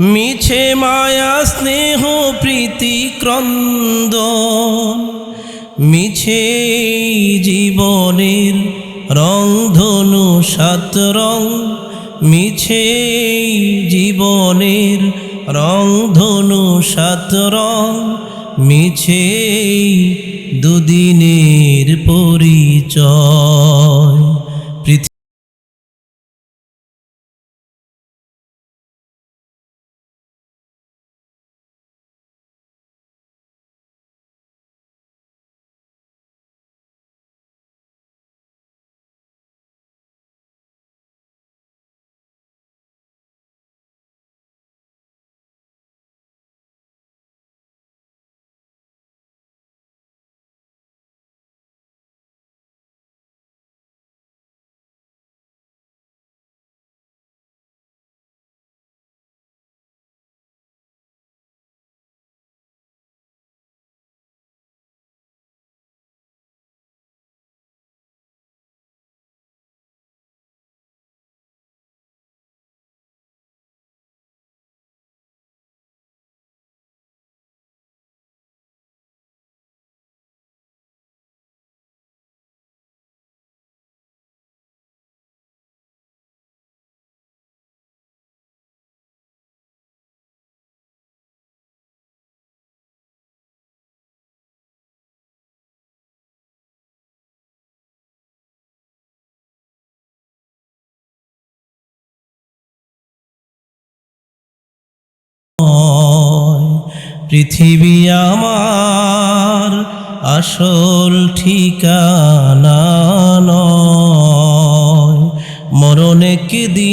মিছে মায়া, স্নেহ, প্রীতি ক্রন্দ মিছে জীবনের রং, ধনু, সাত রং। মিছে জীবনের রং, ধনু, সাত রং। মিছে দুদিনের পরিচয় পৃথিবী আমার আসল ঠিকানা নয়। মরণ একদিন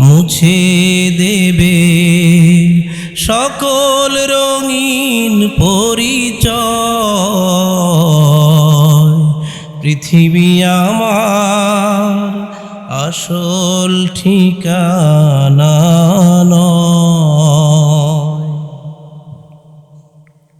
মুছে দেবে। সকল রঙিন পরিচয়। পৃথিবী আমার আসল ঠিকানা নয়।